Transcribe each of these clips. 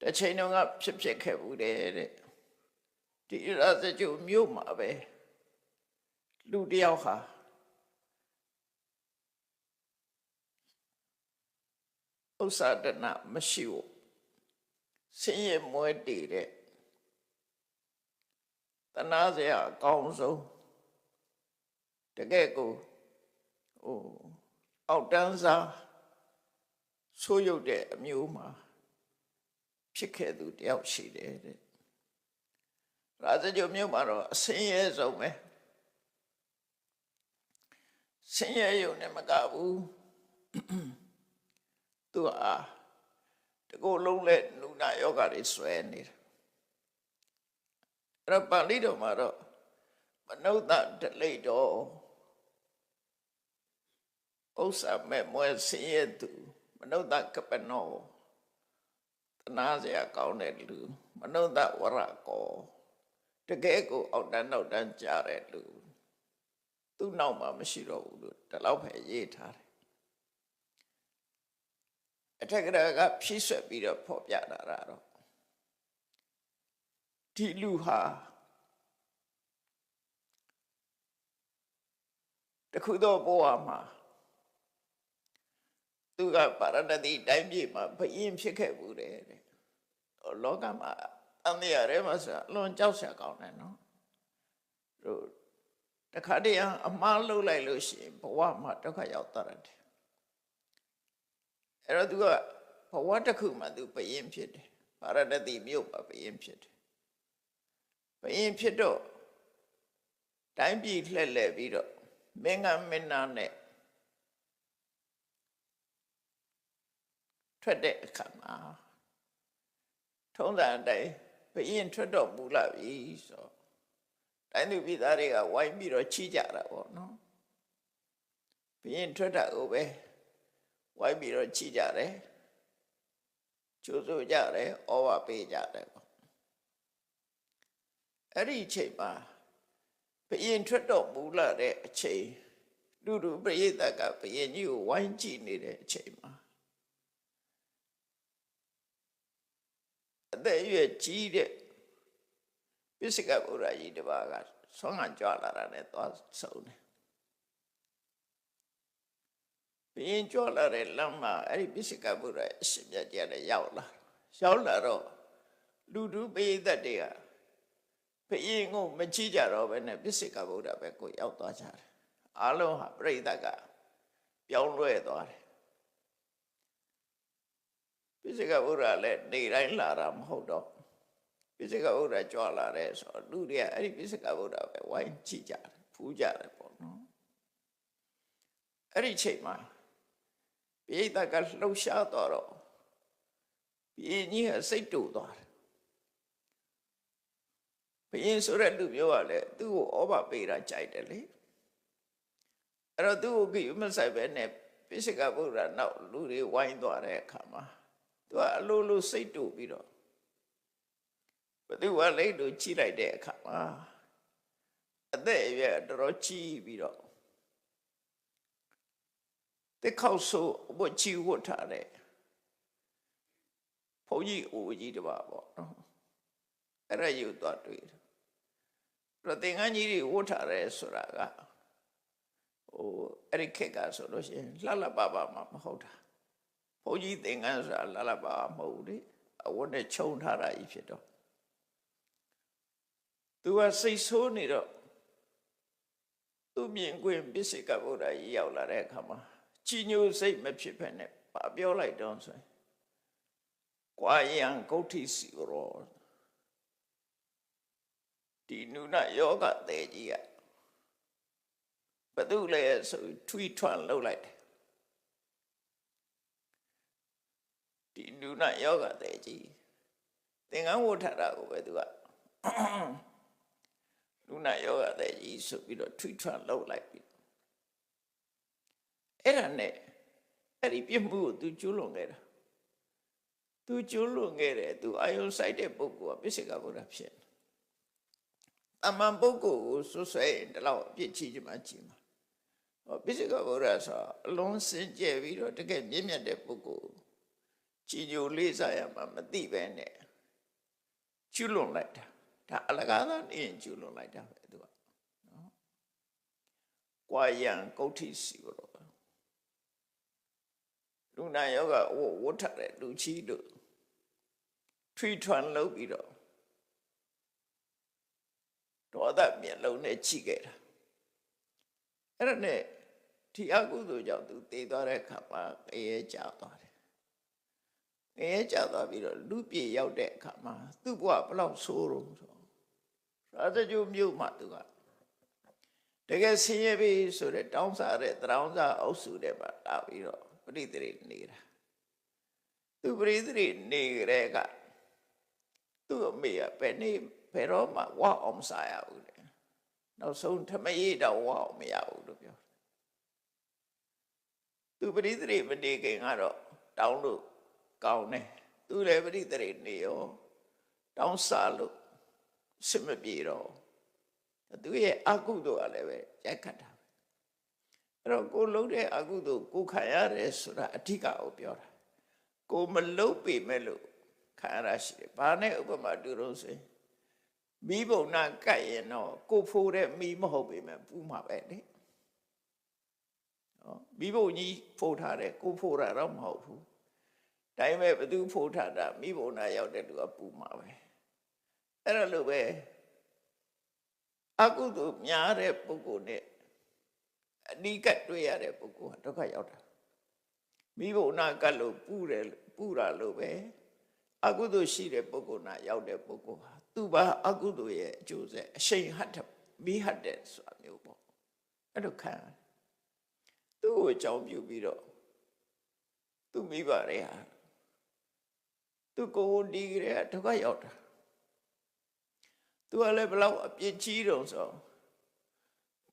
တစ်ချိန်တော့ကဖြစ်ဖြစ်ခဲ့ဘူးတဲ့တဲ့ဒီရာဇကျုံမြို့မှာပဲလူတစ်ယောက်ဟာဥစ္စာဒနာမရှိဘူးဆင်းရဲမွဲတည်တဲ့တနာစရာအကောင်းဆုံးတကယ်ကိုဟိုအောက်တန်းစားဆိုးရုပ်တဲ့အမျိုးမှာ ဖြစ်ခဲ့သူတယောက်ရှိတယ်တဲ့ရာဇဂျုံမြို့မှာတော့အဆင်းရဲဆုံးပဲဆင်းရဲရုံနဲ့မကဘူးသူဟာတကူလုံးလက်နုနာယောဂတွေဆွဲနေတာအဲ့တော့ပါဠိတော်မှာတော့မနုဿတလိတ်တော်ဥစ္စာမဲ့မွဲဆင်းရဲသူမနုဿကပနော တနာစရာကောင်းတဲ့လူမနုဿဝရကောတကယ်ကိုအောက်တန်းနောက်တန်းကြားတဲ့လူသူ့နောက်မှာမရှိတော့ဘူးလို့ဒီလောက်ပဲရေးထားတယ်အထက်ကရာကဖြည့်ဆွက်ပြီးတော့ဖော်ပြတာတော့ဒီလူဟာတခုတော့ဘဝမှာ သူကပါရဏတိတိုင်းပြည်မှာဘယင်းဖြစ်ခဲ့ဘူးတဲ့တဲ့ဟိုလောကမှာအန္တရာယ်ရဲမှာဆိုအလွန်ကြောက်စရာကောင်းတယ်နော်တို့တခါတည်းအမှားလုပ်လိုက်လို့ရှိရင်ဘဝမှာဒုက္ခရောက်သွားတယ်အဲ့တော့သူကဘဝတစ်ခုမှာသူဘယင်းဖြစ်တယ်ပါရဏတိမြို့မှာဘယင်းဖြစ်တယ်ဘယင်းဖြစ်တော့တိုင်းပြည်လှည့်လည်ပြီးတော့မင်းကမင်းနာနဲ့ ထွက်တဲ့အခါမှာထုံးစံအတိုင်းဘယင်းထွက်တော့မူလာပြီဆိုတော့တိုင်းသူပြည်သားတွေကဝိုင်းပြီးတော့ချီးကြတာပေါ့နော်ဘယင်းထွက်တာကိုပဲဝိုင်းပြီးတော့ချီးကြတယ်ကျိုးဆိုကြတယ်ဩဝပေးကြတယ်ပေါ့အဲ့ဒီအချိန်မှာဘယင်းထွက်တော့မူလာတဲ့အချိန်လူလူပရိသတ်ကဘယင်းကြီးကိုဝိုင်းကြည့်နေတဲ့အချိန်မှာအ သက်အရွယ်ကြီးတဲ့ပိစိကဗုဒ္ဓကြီးတစ်ပါးကဆွမ်းခံကြွလာတာနဲ့သွားဆုံးတယ်ဘယင်းကြွလာတဲ့လမ်းမှာအဲ့ဒီပိစိကဗုဒ္ဓရဲ့အရှင်မြတ်ကြီးလည်းရောက်လာရောက်လာတော့လူလူပရိသတ်တွေကဘယင်းကိုမကြည့်ကြတော့ဘဲနဲ့ပိစိကဗုဒ္ဓပဲကိုရောက်သွားကြတယ်အားလုံးဟာပြိသတ်ကပြောင်းလဲသွားတယ် ပိစိကဗုဒ္ဓလည်းနေတိုင်းလာတာမဟုတ်တော့ပိစိကဗုဒ္ဓကြွလာတဲ့ဆိုတော့လူတွေကအဲ့ဒီပိစိကဗုဒ္ဓပဲဝိုင်းကြည့်ကြတယ်ဖူးကြတယ်ပေါ့နော်အဲ့ဒီချိန်မှာပိသတ်ကလှုပ်ရှားသွားတော့ပြင်းကြီးကစိတ်တူသွားတယ်ဘယင်းဆိုတဲ့လူမျိုးကလည်းသူ့ကိုဩဘပေးတာကြိုက်တယ်လေအဲ့တော့သူ့ကိုကြည့်မဆိုင်ပဲနဲ့ပိစိကဗုဒ္ဓနောက်လူတွေဝိုင်းသွားတဲ့အခါမှာ သူကအလိုလိုစိတ်တူပြီးတော့ဘသူကလိတ်တို့ကြည့်လိုက်တဲ့အခါမှာအသက်အရွယ်တော်တော်ကြီးပြီးတော့တက်ခေါက်ဆိုဘုတ်ချီဝတ်ထားတဲ့ဘုန်းကြီးအိုကြီးတပါပေါ့နော်အဲ့ဒါယူသွားတွေ့တယ်ရသင်္ကန်းကြီးတွေဝတ်ထားတယ်ဆိုတာကဟိုအဲ့ဒီခက်ကဆိုလို့ရှိရင်လှလှပပမှမဟုတ်တာ ဘုန်းကြီးသင်္ကန်းဆိုတာလှလှပပမဟုတ်ဘူးလေအဝတ်နဲ့ခြုံထားတာကြီးဖြစ်တော့သူကစိတ်ဆိုးနေတော့သူမြင်ကွင်းပစ္စေကဗုဒ္ဓကြီးရောက်လာတဲ့အခါမှာကြီးညိုစိတ်မဖြစ်ဖက်နဲ့ဗာပြောလိုက်တော့ဆိုရင်ကွာယံဂုဋ္ဌိစီရောဒီနုနာယောဂတဲ့ကြီးကဘသူလဲဆိုထွီးထွန်းလှုပ်လိုက်တယ် ဒီနုနာယောဂတဲ့ကြီးသင်္ကန်းဝတ်ထတာကိုပဲသူကနုနာယောဂတဲ့ကြီးဆိုပြီးတော့ထွီးထွန်းလှုပ်လိုက်ပြီအဲ့ဒါနဲ့အဲ့ဒီပြစ်မှုကိုသူကျူးလွန်ခဲ့တာသူကျူးလွန်ခဲ့တယ်သူအာယုံဆိုင်တဲ့ပုဂ္ဂိုလ်ကပြစ္ဆေကဗုဒ္ဓဖြစ်တယ်အမှန်ပုဂ္ဂိုလ်ကိုဆွဆွဲရင်ဒီလောက်အပြစ်ချီချင်မှချီမှာဟောပိစိကဗုဒ္ဓဆိုအလုံးစင်ကြယ်ပြီးတော့တကယ်မြင့်မြတ်တဲ့ပုဂ္ဂိုလ် ကြည်ညိုလေးစားရမှာမသိပဲနဲ့ကျွလွန်လိုက်တာဒါအလကားသာနေရင်ကျွလွန်လိုက်တာပဲသူကနော်ကွာယံကုဋ္ဌိစီဘောလူနာယောဂဝဝတ်ထတဲ့လူချီတို့ထွီထွန်လုပ်ပြီးတော့ဒေါသမျက်လုံးနဲ့ချိခဲ့တာအဲ့ဒါနဲ့ဒီအကုသိုလ်ကြောင့်သူတည်သွားတဲ့အခါမှာအေးကြသွား တယ်အေးကြသွားပြီးတော့လူပြေရောက်တဲ့အခါမှာသူ့ဘဝဘလောက်ဆိုးတော့ဆိုရာဇဂျုမြို့မှာသူကတကယ်ဆင်းရဲပြီဆိုတဲ့တောင်းစားတဲ့တရောင်းစားအုပ်စုတဲ့မှာလာပြီးတော့ပရိသေတွေနေတာသူပရိသေတွေနေကြတဲ့ကသူ့အမေကဘယ်နေ့ဘယ်တော့မှဝအောင်မစားရဘူးလေနောက်ဆုံးထမရေးတော့ဝအောင်မရဘူးလို့ပြောသူပရိသေတွေမနေခင်ကတော့တောင်းလို့ ကောင်းတယ်သူလည်းပရိသေတွေနေရောတောင်းစားလို့စမပြေတော့သူရဲ့အကုသိုလ်ကလည်းပဲရိုက်ခတ်တာအဲ့တော့ကိုလုံးတဲ့အကုသိုလ်ကိုခံရတယ်ဆိုတာအဓိကကိုပြောတာကိုမလုံးပေမဲ့လို့ခံရတာရှိတယ်ဘာနဲ့ဥပမာတူလို့ဆိုရင်မိဘုံနာကတ်ရင်တော့ကိုဖိုးတဲ့မိမဟုတ်ပေမဲ့ပူမှာပဲလေနော်မိဘုံကြီးဖိုးထားတဲ့ကိုဖိုးတာတော့မဟုတ်ဘူး ဒါပေမဲ့ဘသူဖိုးထားတာမိဘုံနာရောက်တဲ့လူကပူမှာပဲအဲ့ဒါလိုပဲအကုသိုလ်များတဲ့ပုဂ္ဂိုလ်နဲ့အနိကတွေ့ရတဲ့ပုဂ္ဂိုလ်ဟာဒုက္ခရောက်တာမိဘုံနာကတ်လို့ပူတယ်ပူတာလို့ပဲအကုသိုလ်ရှိတဲ့ပုဂ္ဂိုလ်နာရောက်တဲ့ပုဂ္ဂိုလ်ဟာသူ့ဘာအကုသိုလ်ရဲ့အကျိုးဆက်အရှိန်ဟတ်တဲ့မိဟတ်တဲ့ဆိုတာမျိုးပေါ့အဲ့လိုခံရတယ်သူ့ကိုအကြောင်းပြုပြီးတော့သူ့မိဘတွေဟာ သူ့ကိုယ်ဒီကြတဲ့ဒုက္ခရောက်တာသူကလည်းဘလောက်အပြစ်ကြီးတုံဆို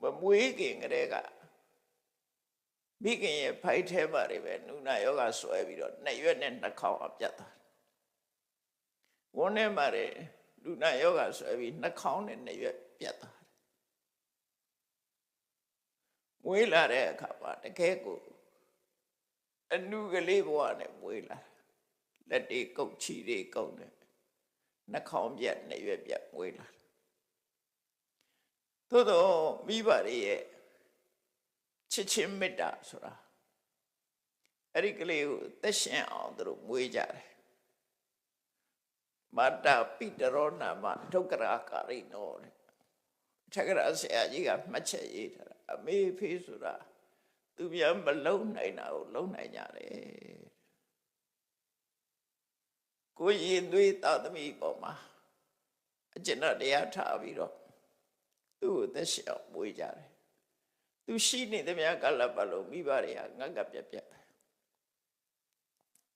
မမွေးခင်ကလေးကမိခင်ရဲ့ဖိုက်ထဲမှာတွေပဲနုနာယောဂဆွဲပြီးတော့နှစ်ရွက်နဲ့နှစ်ခေါင်းအပြတ်သွားဝန်းထဲမှာတွေနုနာယောဂဆွဲပြီးနှစ်ခေါင်းနဲ့နှစ်ရွက်ပြတ်သွားတယ်မွေးလာတဲ့အခါမှာတကယ်ကိုအနုကလေးဘဝနဲ့မွေးလာ လက်တွေကုတ်ချီတွေကုတ်တယ်နှခေါင်းပြက်နှစ်ရွက်ပြက်မွေးလာသို့တော့မိဘတွေရဲ့ချစ်ချင်းမေတ္တာဆိုတာအဲ့ဒီကလေးကိုသက်ရှင်အောင်သူတို့မွေးကြတယ်မတ္တပိတရောနာမဒုက္ခရာကာရိနောတဲ့ထက်ကရာဆရာကြီးကမှတ်ချက်ရေးထားတာအမေဖေးဆိုတာသူပြန်မလုံနိုင်တာကိုလုံနိုင်ကြတယ် ကိုရင်သွေးသာသမီပေါ်မှာအကျဉ်းတရားထားပြီးတော့သူ့ကိုသက်ရှောင်မွေးကြတယ်သူရှိနေသမျှကလပ်ပါလို့မိဘတွေကငတ်ငတ်ပြက်ပြက်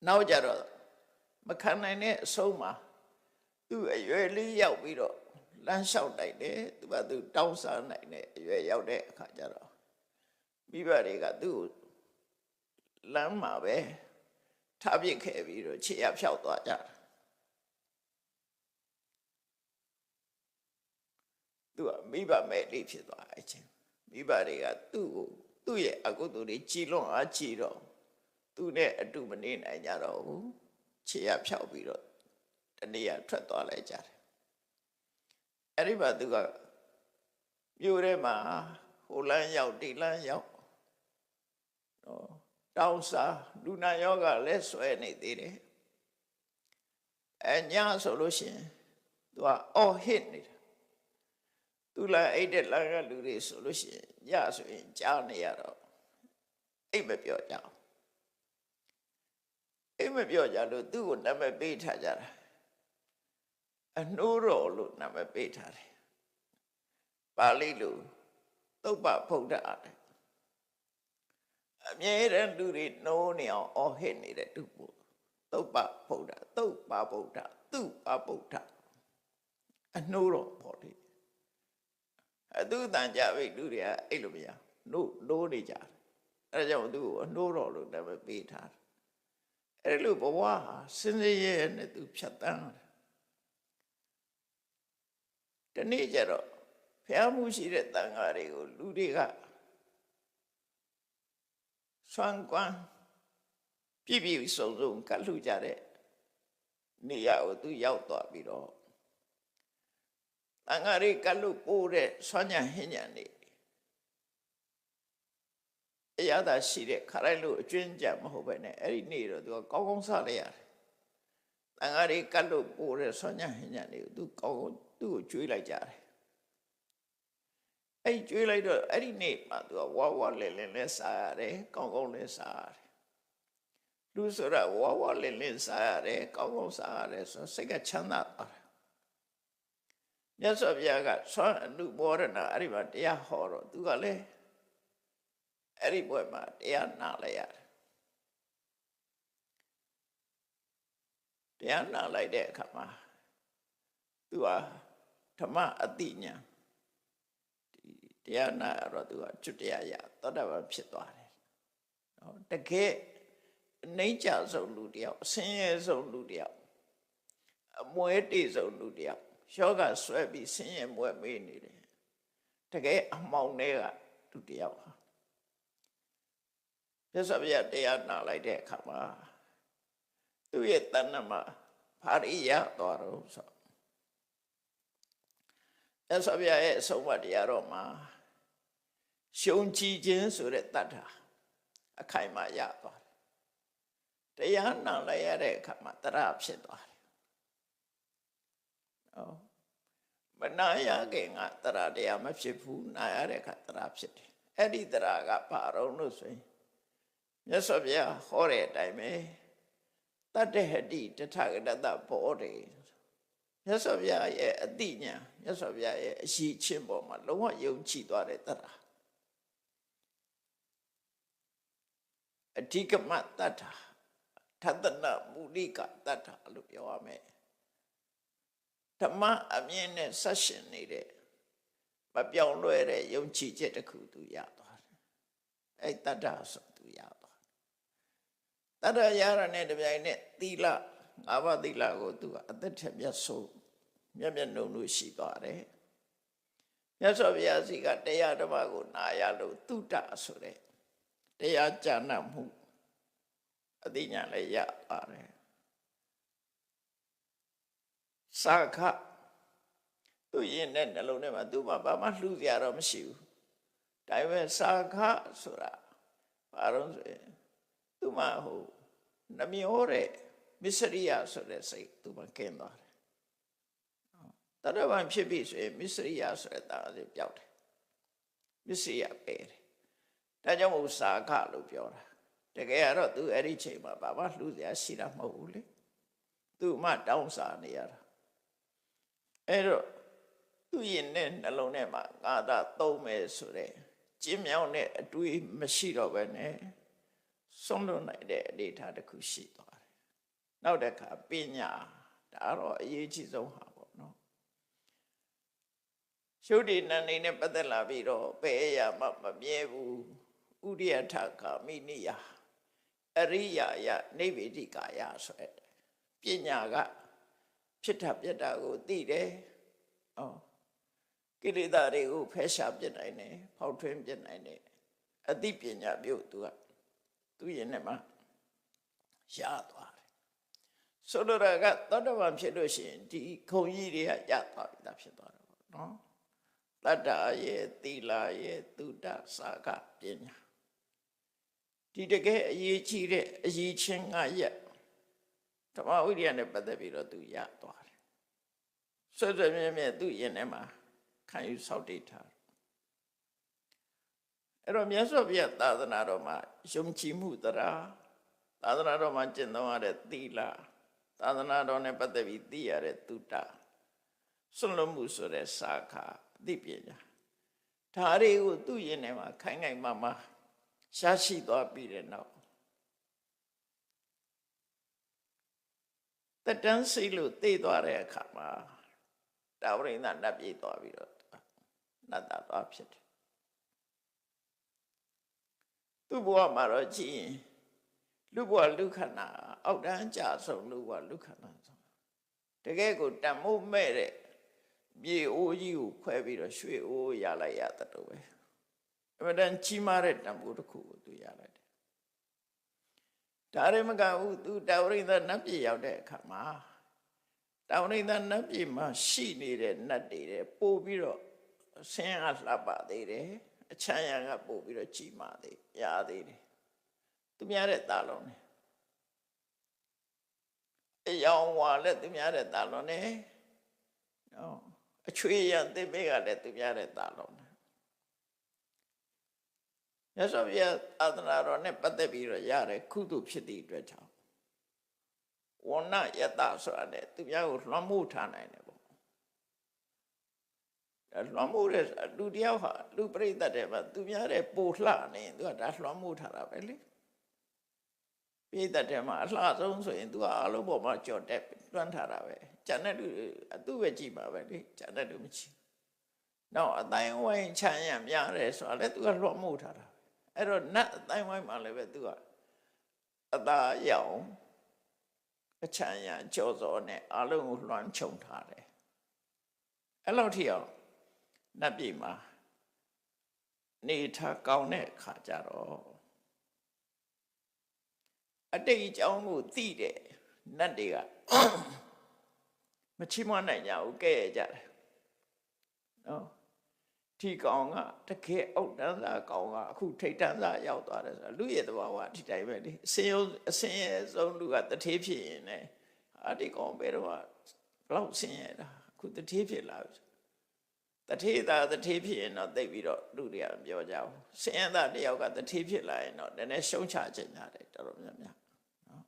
နောက်ကြတော့မခံနိုင်တဲ့အဆုံးမှာသူ့အရွယ်လေးရောက်ပြီးတော့လမ်းလျှောက်နိုင်တယ်သူကသူတောင်းစားနိုင်တဲ့အရွယ်ရောက်တဲ့အခါကျတော့မိဘတွေကသူ့ကိုလမ်းမှာပဲ ထားပစ်ခဲ့ပြီးတော့ခြေရဖြောက်သွားကြတာသူကမိဘမဲ့လေးဖြစ်သွားအချင်းမိဘတွေကသူ့ကိုသူ့ရဲ့အကုသိုလ်တွေကြည်လွန်အားကြည်တော့သူနဲ့အတူမနေနိုင်ကြတော့ဘူးခြေရဖြောက်ပြီးတော့တနေ့ရထွက်သွားလိုက်ကြတယ်အဲ့ဒီမှာသူကမြို့ထဲမှာဟိုလန်းရောက်ဒီလန်းရောက်နော် တောင်းစားလူနာယောဂလည်းဆွဲနေသေးတယ်အညာဆိုလို့ရှိရင်သူကအော်ဟစ်နေတာသူလာအိတ်တဲ့လာကလူတွေဆိုလို့ရှိရင်ညဆိုရင်ကြားနေရတော့အိတ်မပြောကြအောင်အိတ်မပြောကြလို့သူ့ကိုနာမည်ပေးထားကြတာအနှိုးတော်လို့နာမည်ပေးထားတယ်ပါဠိလိုသုတ်ပဖုဒ္ဓတယ် အမြဲတမ်းလူတွေနှိုးနေအောင်အော်ဟစ်နေတဲ့သူပို့သုတ်ပဗုဒ္ဓသုတ်ပဗုဒ္ဓသူပဗုဒ္ဓအနှိုးတော်ပေါ့လေအသူတန်ကြပြီလူတွေကအဲ့လိုမရနှိုးနှိုးနေကြတယ်အဲဒါကြောင့်သူ့ကိုအနှိုးတော်လို့လည်းပေးထားတယ်အဲ့လိုဘဝဟာစင်စစ်ရဲနဲ့သူဖြတ်တန်းတယ်တနေ့ကျတော့ဖျားမှုရှိတဲ့တန်ဃာတွေကိုလူတွေက ဆွမ်းကွမ်းပြည့်ပြည့်စုံစုံကတ်လှူကြတဲ့နေရာကိုသူရောက်သွားပြီးတော့တန်ဃာတွေကတ်လှူပို့တဲ့ဆွမ်းညာဟင်းညာနေအရသာရှိတဲ့ခရိုင်လို့အကျွင်းကြမဟုတ်ပဲနဲ့အဲ့ဒီနေ့တော့သူကကောင်းကောင်းစားလိုက်ရတယ်တန်ဃာတွေကတ်လှူပို့တဲ့ဆွမ်းညာဟင်းညာနေကိုသူကောင်းကောင်းသူ့ကိုကျွေးလိုက်ကြတယ် အဲ့ဒီကျွေးလိုက်တော့အဲ့ဒီနေ့မှသူကဝါဝါလဲလဲလဲစားရတယ်ကောင်းကောင်းလဲစားရတယ်လူဆိုတော့ဝါဝါလဲလဲစားရတယ်ကောင်းကောင်းစားရတယ်ဆိုစိတ်ကချမ်းသာသွားတယ်မြတ်စွာဘုရားကဆွမ်းအနုဘောရဏအဲ့ဒီမှာတရားဟောတော့သူကလည်းအဲ့ဒီဘွဲမှာတရားနာလိုက်ရတယ်တရားနာလိုက်တဲ့အခါမှာသူကဓမ္မအတိညာဒီ တရားနာရတော့သူကကျွတ်တရားရသောတာပန်ဖြစ်သွားတယ်နော်တကယ်အနှိမ့်ကြဆုံးလူတယောက်အဆင်းရဲဆုံးလူတယောက်အမွဲတေဆုံးလူတယောက်ယောဂဆွဲပြီးဆင်းရဲမွဲမေးနေတယ်တကယ်အမောင်တွေကလူတယောက်ဟာမြတ်စွာဘုရားတရားနာလိုက်တဲ့အခါမှာသူ့ရဲ့တဏ္ဍမှာဘာရိယသွားတော့ဆိုမြတ်စွာဘုရားရဲ့အဆုံးအမတရားတော်မှာ ရှုံကြည်ခြင်းဆိုတဲ့တတ္ထာအခိုင်အမာရသွားတယ်တရားနာလိုက်ရတဲ့အခါမှာတရားဖြစ်သွားတယ်။နော်မနာရခင်ကတရားတရားမဖြစ်ဘူးနာရတဲ့အခါတရားဖြစ်တယ်။အဲ့ဒီတရားကဘာတော့လို့ဆိုရင်မြတ်စွာဘုရားဟောတဲ့အတိုင်းပဲတတ္တဟတိတထဂတတဘောတေမြတ်စွာဘုရားရဲ့အတိညာမြတ်စွာဘုရားရဲ့အရှိချင်းပေါ်မှာလုံးဝယုံကြည်သွားတဲ့တရား အဓိကမတတ္ထာထသနာမူလိကတတ္ထာလို့ပြောရမယ်ဓမ္မအမြင်နဲ့ဆက်ရှင်နေတဲ့မပြောင်းလဲတဲ့ယုံကြည်ချက်တစ်ခုသူရသွားတယ်အဲ့တတ္ထာဆိုသူရသွားတတ္ထာရရတဲ့တပြိုင်နက်သီလငါးပါးသီလကိုသူကအသက်ထက်မြတ်ဆိုးမျက်မျက်နှုံလို့ရှိသွားတယ်မြတ်စွာဘုရားစီကတရားဓမ္မကိုနာရလို့တုတ္တဆိုတဲ့ တရားကြာနာမှုအသိဉာဏ်လည်းရပါတယ်စာခသူရင်တဲ့နှလုံးထဲမှာသူ့မှာဘာမှလှူစရာတော့မရှိဘူးဒါပေမဲ့စာခဆိုတာဘာလို့ဆိုရင်သူ့မှာဟိုနှမျောတဲ့မစ္စရိယဆိုတဲ့စိတ်သူ့မှာကင်းသွားတယ်တရဝံဖြစ်ပြီဆိုရင်မစ္စရိယဆိုတဲ့တာလေးပျောက်တယ်မစ္စရိယပဲတယ် ဒါကြောင့်မို့စာခလို့ပြောတာတကယ်ကတော့သူအဲ့ဒီချိန်မှာဘာမှလှူစရာရှိတာမဟုတ်ဘူးလေသူမှတောင်းစားနေရတာအဲ့တော့သူရင်နဲ့နှလုံးထဲမှာငါသာသုံးမယ်ဆိုတဲ့ကျင်းမြောင်းတဲ့အတွေးမရှိတော့ပဲနဲ့ဆုံးလွတ်နိုင်တဲ့အနေအထားတစ်ခုရှိသွားတယ်နောက်တစ်ခါပညာဒါတော့အရေးကြီးဆုံးဟာပေါ့နော်ရှုပ်ဒီနန္နေနဲ့ပတ်သက်လာပြီးတော့ဘယ်အရာမှမမြဲဘူး ဥရိယထကာမိနိယအရိယာယနိဗ္ဗေဒိကာယဆိုတဲ့ပညာကဖြစ်တာပြက်တာကိုသိတယ်။အော်ကိလေသာတွေကိုဖယ်ရှားပြစ်နိုင်တယ်ဖောက်ထွင်းပြစ်နိုင်တယ်အသိပညာပြုတ်သူကသူရင်နဲ့မှရသွားတယ်။ဆိုလိုတာကသောတပန်ဖြစ်လို့ရှိရင်ဒီခုံကြီးတွေကရသွားပြီသားဖြစ်သွားတယ်ပေါ့နော်။တတ္တရဲ့သီလရဲ့သုဒ္ဓစာကပညာ ဒီတကယ်အရေးကြီးတဲ့အရေးချင်းငါရက်ဓမ္မဝိရိယနဲ့ပတ်သက်ပြီးတော့သူရသွားတယ်ဆွဲဆွဲမြဲမြဲသူ့ရင်ထဲမှာခံယူဆောက်တည်ထားအဲ့တော့မြတ်စွာဘုရားသာသနာတော်မှာယုံကြည်မှုတရားသာသနာတော်မှာကျင့်သုံးရတဲ့သီလသာသနာတော်နဲ့ပတ်သက်ပြီးသိရတဲ့သုတဆွလွတ်မှုဆိုတဲ့စာခာအသိပညာဒါတွေကိုသူ့ရင်ထဲမှာခိုင်ခိုင်မာမာ ရှားရှိသွားပြီးတဲ့နောက်တတန်းစိတ်လို့သိသွားတဲ့အခါမှာတာဝရိန္ဒနတ်ပြေးသွားပြီးတော့နတ်တာသွားဖြစ်တယ်သူ့ဘဝမှာတော့ကြည်ရင်လူဘဝလူခန္ဓာအောက်တန်းကြဆုံးလူဘဝလူခန္ဓာဆုံးတကယ်ကိုတန်မိုးမဲ့တဲ့မြေအိုးကြီးကိုခွဲပြီးတော့ရွှေအိုးရလိုက်ရတဲ့တော့ပဲ အမှန်တန်ကြီးမားတဲ့တန်ဖိုးတစ်ခုကိုသူရလိုက်တယ်ဒါရမကဘူးသူတာဝရိန္ဒနတ်ပြည်ရောက်တဲ့အခါမှာတာဝရိန္ဒနတ်ပြည်မှာရှိနေတဲ့နတ်တွေတဲ့ပို့ပြီးတော့ဆင်းရဲလှပသေးတယ်အချမ်းရံကပို့ပြီးတော့ကြီးမာသေးရသေးတယ်သူများတဲ့တာလုံးနဲ့အယောင်ဝါလည်းသူများတဲ့တာလုံးနဲ့နော်အချွေရံသိပေကလည်းသူများတဲ့တာလုံး နဲ့ရသော်ပြအာသနာတော်နဲ့ပတ်သက်ပြီးတော့ရတယ်ကုသိုလ်ဖြစ်သည့်အတွက်ကြောင့်ဝဏယတဆိုတာနဲ့သူများကိုလွှမ်းမိုးထားနိုင်တယ်ပေါ့ဒါလွှမ်းမိုးတဲ့လူတယောက်ဟာလူပြိတ္တတဲ့မှာသူများတဲ့ပိုလှနေရင်သူကဒါလွှမ်းမိုးထားတာပဲလေပြိတ္တတဲ့မှာအလှဆုံးဆိုရင်သူကအလုံးပေါ်မှာကြော်တက်တွန်းထားတာပဲဂျန်တဲ့လူအသူ့ပဲကြည့်ပါပဲလေဂျန်တဲ့လူမကြည့်နောက်အတိုင်းဝိုင်းချမ်းရံများတယ်ဆိုတာလည်းသူကလွှမ်းမိုးထားတာ အဲ့တော့နတ်အတိုင်းဝိုင်းမှာလည်းပဲသူကအသာရောင်အချမ်းရံကြောစောနဲ့အလုံးကိုလွှမ်းခြုံထားတယ်အဲ့လောက်ထိအောင်နတ်ပြည်မှာနေထားကောင်းတဲ့အခါကြတော့အတိတ်အကြောင်းကိုသိတဲ့နတ်တွေကမချီးမွမ်းနိုင်ကြဘူးကဲ့ရဲ့ကြတယ်နော် ဒီကောင်ကတကယ်အုတ်တန်းစားကောင်ကအခုထိတ်တန်းစားရောက်သွားတယ်ဆိုတာလူရဲ့သဘာဝဒီတိုင်းပဲလေအစင်းအစင်းရဲ့ဆုံးလူကတထေးဖြစ်ရင်လည်းအာဒီကောင်ဘယ်တော့ဘလောက်ဆင်းရဲတာအခုတထေးဖြစ်လာပြီတထေးသားတထေးဖြစ်ရင်တော့သိပြီးတော့လူတွေကပြောကြအောင်ဆင်းရဲသားတယောက်ကတထေးဖြစ်လာရင်တော့နည်းနည်းရှုံးချခြင်းကြတယ်တော်တော်များများနော်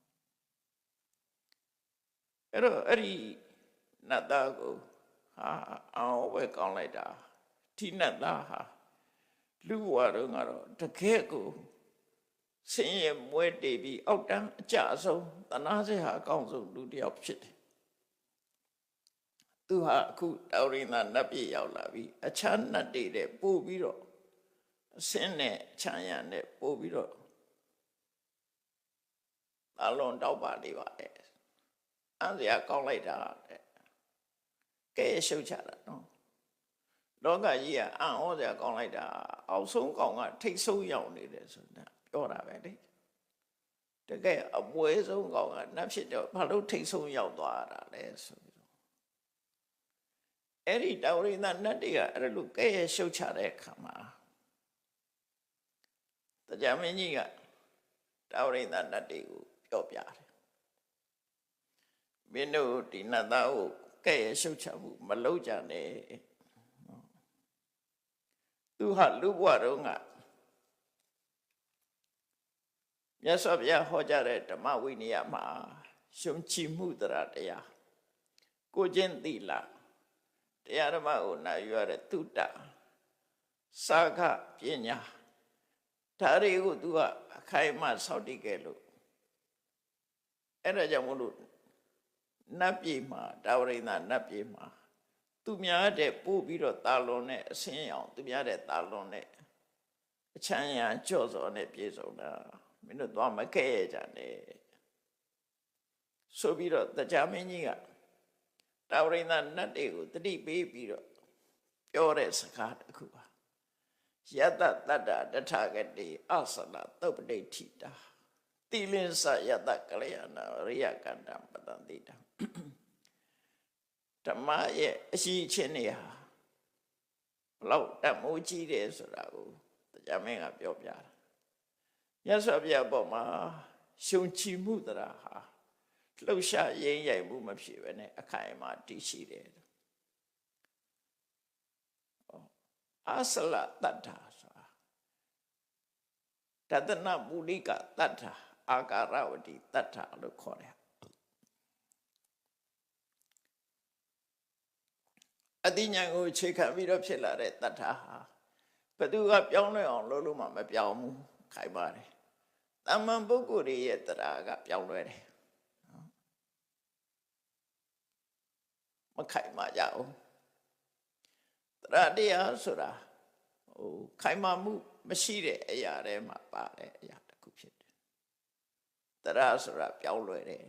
အဲ့တော့အဲ့ဒီနတ်သားကိုဟာအောင်ပဲကောင်းလိုက်တာ ဒီနတ်သားဟာလူဘဝတော့ကတော့တကယ်ကိုဆင်းရဲမွဲတေပြီးအောက်တန်းအကြဆုံးတနာစေဟာအကောင်းဆုံးလူတစ်ယောက်ဖြစ်တယ်သူဟာအခုတောရိန္ဒနတ်ပြည်ရောက်လာပြီအချမ်းနတ်တွေတဲ့ပို့ပြီးတော့အစင်းနဲ့ချမ်းရံနဲ့ပို့ပြီးတော့အလုံးတောက်ပါနေပါလေအန်စရာကောင်းလိုက်တာတဲ့ကဲရှုပ်ချတာနော် လောကကြီးကအံ့ဩစရာကောင်းလိုက်တာအောက်ဆုံးကောင်ကထိတ်ဆုံးရောက်နေတယ်ဆိုတာပြောတာပဲလေတကယ်အပွဲဆုံးကောင်ကနတ်ဖြစ်တော့ဘာလို့ထိတ်ဆုံးရောက်သွားတာလဲဆိုပြီးတော့အဲ့ဒီတောရိန္ဒနတ်တွေကအဲ့လိုကဲ့ရဲ့ရှုပ်ချတဲ့အခါမှာတရားမင်းကြီးကတောရိန္ဒနတ်တွေကိုပြောပြတယ်မင်းတို့ဒီနတ်သားကိုကဲ့ရဲ့ရှုပ်ချမှုမလုပ်ကြနဲ့ သူဟာလူဘဝတုန်းကမြတ်စွာဘုရားဟောကြားတဲ့ဓမ္မဝိနည်းမှာရှုံချမှုတရားတရားကိုချင်းသီလတရားဓမ္မကိုနာယူရတဲ့သုတစာခပညာဒါတွေကိုသူကအခိုင်အမာစောင့်တည်ခဲ့လို့အဲ့ဒါကြောင့်မလို့နတ်ပြည်မှာတာဝရိန္ဒနတ်ပြည်မှာ သူများတဲ့ပို့ပြီးတော့တာလွန်နဲ့အစင်းအောင်သူများတဲ့တာလွန်နဲ့အချမ်းရံကြော့စော်နဲ့ပြေဆုံးတာမင်းတို့သွားမခဲ့ရကြနဲ့ဆိုပြီးတော့တရားမင်းကြီးကတာဝရိန္ဒနတ်တွေကိုတတိပေးပြီးတော့ပြောတဲ့စကားတစ်ခုပါယတတတ္တတထဂတိအသလသုပ္ပတိထိတာတိလင်းစယတကလျာဏရိယကန္တပတံတိတာ ဓမ္မရဲ့အရှိချင်းတွေဟာဘလောက်တမိုးကြီးတယ်ဆိုတာကိုတရားမင်းကပြောပြတာရသော်ပြပေါ်မှာရှုံချီမှုတရားဟာလှုပ်ရှားရင်းရိုက်မှုမဖြစ်ဘဲနဲ့အခိုင်အမာတည်ရှိတယ်အဆလတတ္ထာဆိုတာတတနာမူလိကတတ္ထာအာကာရဝတိတတ္ထာလို့ခေါ်တယ် အတိညာကိုခြေခံပြီးတော့ဖြစ်လာတဲ့တတ္ထာဟာဘသူကပြောင်းလဲအောင်လုပ်လို့မှမပြောင်းဘူးခိုင်ပါတယ်တမန်ပုဂ္ဂိုလ်ရဲ့တရားကပြောင်းလဲတယ်မခိုင်မာကြအောင်တရားတရားဆိုတာဟိုခိုင်မာမှုမရှိတဲ့အရာတွေမှာပါတဲ့အရာတစ်ခုဖြစ်တယ်တရားဆိုတာပြောင်းလဲတယ်